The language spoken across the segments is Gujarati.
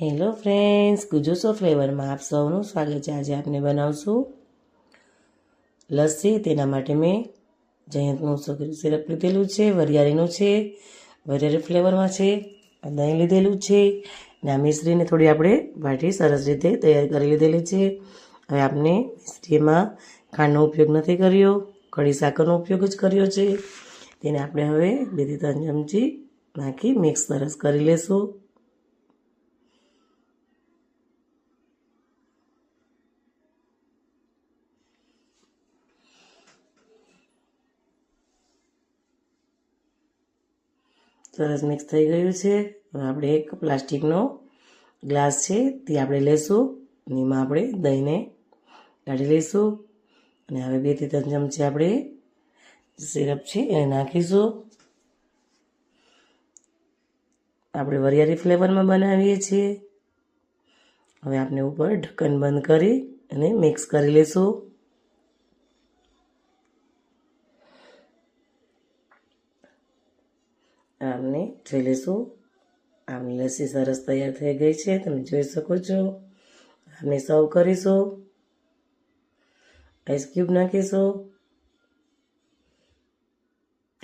હેલો ફ્રેન્ડ્સ, ગુજુસો ફ્લેવરમાં આપ સૌનું સ્વાગત છે. આજે આપણે બનાવશું લસ્સી. તેના માટે મેં જયંતનું સગરું સિરપ લીધેલું છે, વરિયાળીનું છે, વરિયાળી ફ્લેવરમાં છે દહીં લીધેલું છે, ને આ મિશ્રીને થોડી આપણે વાટી સરસ રીતે તૈયાર કરી લીધેલી છે. હવે આપણે મિશ્રીમાં ખાંડનો ઉપયોગ નથી કર્યો, કઢી સાકરનો ઉપયોગ જ કર્યો છે. તેને આપણે હવે બેથી ત્રણ ચમચી નાખી મિક્સ સરસ કરી લેશું. સરસ મિક્સ થઈ ગયું છે. હવે આપણે એક પ્લાસ્ટિકનો ગ્લાસ છે, તે આપણે લેશું અને એમાં આપણે દહીંને કાઢી લઈશું. અને હવે બેથી ત્રણ ચમચી આપણે સિરપ છે, એને નાખીશું. આપણે વરિયાળી ફ્લેવરમાં બનાવીએ છીએ. હવે આપણે ઉપર ઢક્કન બંધ કરી અને મિક્સ કરી લઈશું. આમને જોઈ લઈશું આમની લસ્સી સરસ તૈયાર થઈ ગઈ છે. તમે જોઈ શકો છો. આમને સર્વ કરીશું. આઈસ ક્યુબ નાખીશું.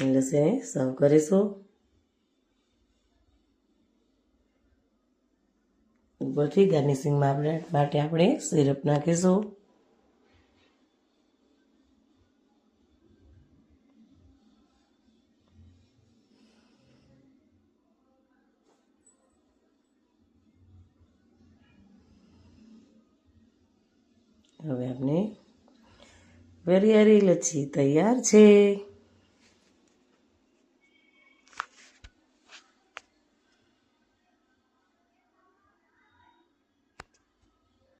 લસ્સીને સર્વ કરીશું. ઉપરથી ગાર્નિશિંગમાં આપણે માટે આપણે સિરપ નાખીશું. હવે આપણે વરિયારી લચ્છી તૈયાર છે.